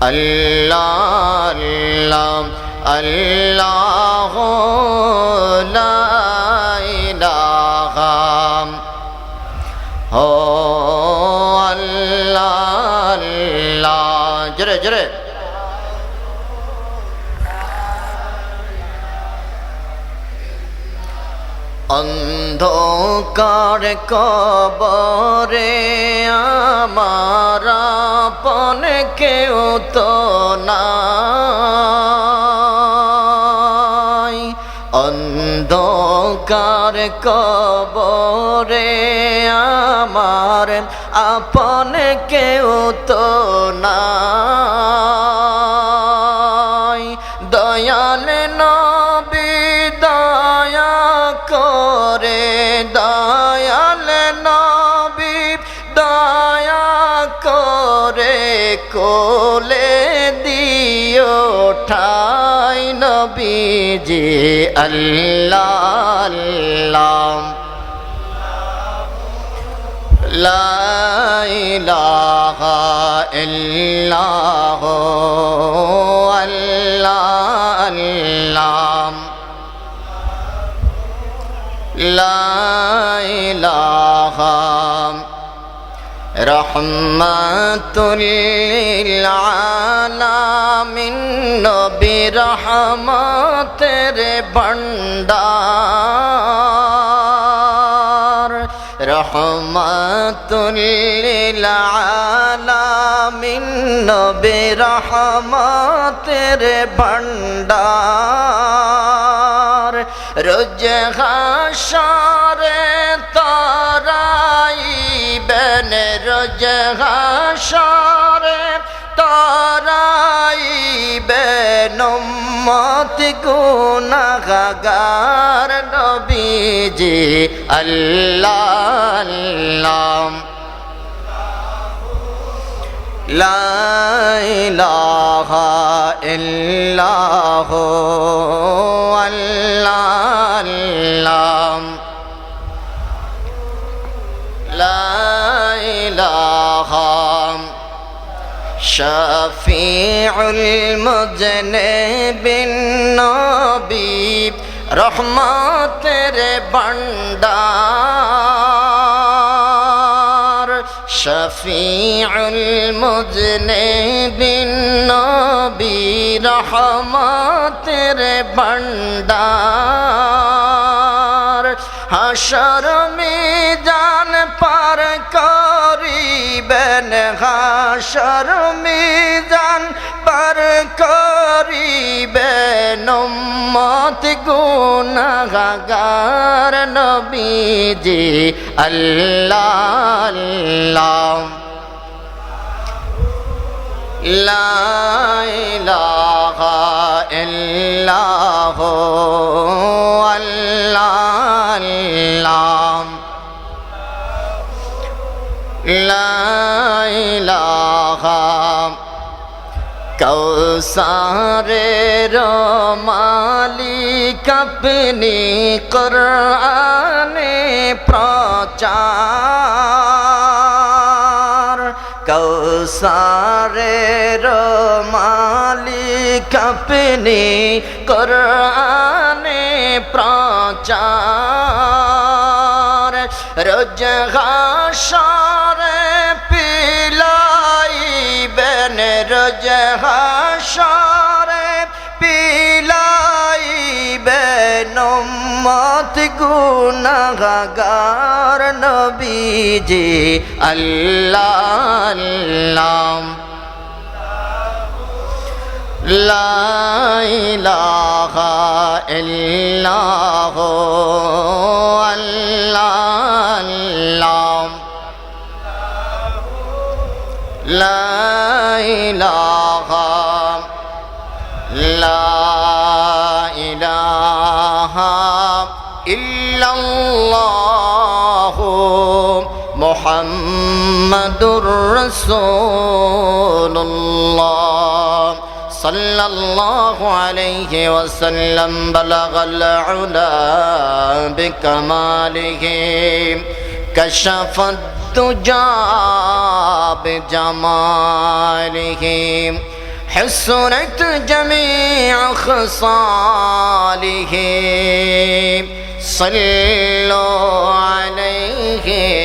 আল্লাহ আল্লাহ আল্লাহ লা ইলাহা ও আল্লাহ আল্লাহ জোরে জোরে অন্ধকার কবরে আমার আপন কেউ তো নাই। অন্ধকার কবরে আমার আপন কেউ তো নাই। দয়াল নবী কোলে দিও ঠাই নবীজি আল্লাহ আল্লাহ লাইলাহা ইল্লাহ আল্লাহ লাইলা রহমতুল্লালামিন নবী রহমতের ভণ্ডার। রহমতুল্লালামিন নবী রহমতের ভণ্ডার। রোজ হাসারে তার যে হাসরে তরাইবে নমত গুনাগার নবীজি। আল্লাহ আল্লাহ লা شفيع المذنب النبي রহমতের ভণ্ডার শফিউল মুজনিবিন নবী রহমতের ভণ্ডার হাসর মিজান পার করিবেন হাসর মিজান পার করিবেন উম্মত গুনাহগার নবীজি আল্লাহ আল্লাহ لا إله إلا هو الله الله لا إله কৌসারের মালিক আপনি কোরআনে প্রচার। কৌসারের মালিক আপনি কোরআনে প্রচার। রোজ হাসরে যে হাসরে পিলাইবে নমত গুনাগার নবীজি আল্লাহ আল্লাহ লাইলাহা আল্লাহ লা إله لا إله إلا الله محمد رسول الله صلى الله عليه وسلم بلغ العلا بكماله كشف الدجى بجمالهم حسنت جميع خصالهم صلوا عليهم